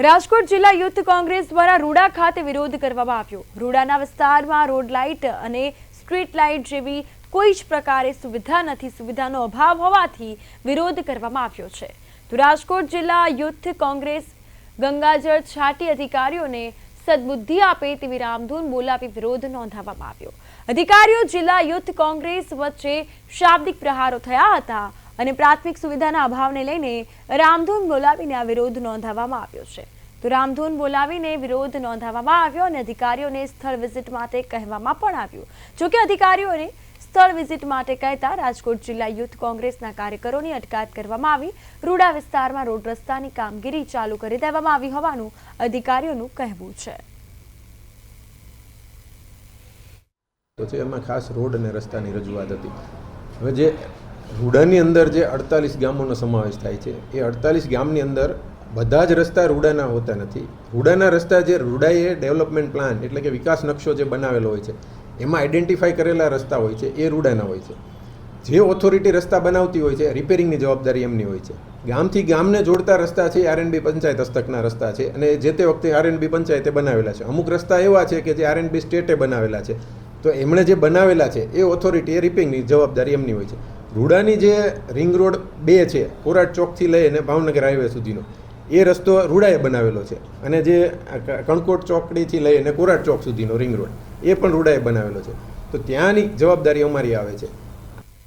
રાજકોટ જિલ્લા યુથ કોંગ્રેસ દ્વારા રૂડા ખાતે વિરોધ કરવામાં આવ્યો. રૂડાના વિસ્તારમાં રોડ લાઇટ અને સ્ટ્રીટ લાઇટ જેવી કોઈ જ પ્રકારે સુવિધા નથી. સુવિધાનો અભાવ હોવાથી વિરોધ કરવામાં આવ્યો છે. તો રાજકોટ જિલ્લા યુથ કોંગ્રેસ ગંગાજળ છાટી અધિકારીઓને સદબુદ્ધિ આપે તેવી રામધૂન બોલાવી વિરોધ નોંધાવવામાં આવ્યો. અધિકારીઓ જિલ્લા યુથ કોંગ્રેસ વચ્ચે શાબ્દિક પ્રહારો થયા હતા. અને પ્રાથમિક સુવિધાના અભાવને લઈને રામધૂન બોલાવીને આ વિરોધ નોંધાવવામાં આવ્યો છે. તો રામધૂન બોલાવીને વિરોધ નોંધાવવામાં આવ્યો અને અધિકારીઓને સ્થળ વિઝિટ માટે કહેવામાં પણ આવ્યું. જોકે અધિકારીઓને સ્થળ વિઝિટ માટે કહેતા રાજકોટ જિલ્લા યુથ કોંગ્રેસના કાર્યકરોની અટકાયત કરવામાં આવી. રૂડા વિસ્તારમાં રોડ રસ્તાની કામગીરી ચાલુ કરી દેવામાં આવી હોવાનું અધિકારીઓનું કહેવું છે. તો એમાં ખાસ રોડ અને રસ્તાની રજૂઆત હતી. હવે જે રૂડાની અંદર જે અડતાલીસ ગામોનો સમાવેશ થાય છે, એ અડતાલીસ ગામની અંદર બધા જ રસ્તા રૂડાના હોતા નથી. રૂડાના રસ્તા જે રૂડાએ ડેવલપમેન્ટ પ્લાન એટલે કે વિકાસ નકશો જે બનાવેલો હોય છે, એમાં આઈડેન્ટિફાઈ કરેલા રસ્તા હોય છે, એ રૂડાના હોય છે. જે ઓથોરિટી રસ્તા બનાવતી હોય છે રિપેરિંગની જવાબદારી એમની હોય છે. ગામથી ગામને જોડતા રસ્તા છે આરએનબી પંચાયત હસ્તકના રસ્તા છે, અને જે તે વખતે આરએનબી પંચાયતે બનાવેલા છે. અમુક રસ્તા એવા છે કે જે આરએનબી સ્ટેટે બનાવેલા છે. તો એમણે જે બનાવેલા છે, એ ઓથોરિટી એ રિપેરિંગની જવાબદારી એમની હોય છે. રૂડાની જે રિંગ રોડ બે છે કોરાટ ચોકથી લઈને ભાવનગર હાઈવે સુધીનો, એ રસ્તો રૂડાએ બનાવેલો છે. અને જે કણકોટ ચોકડીથી લઈને કોરાટ ચોક સુધીનો રિંગ રોડ, એ પણ રૂડાએ બનાવેલો છે. તો ત્યાંની જવાબદારી અમારી આવે છે.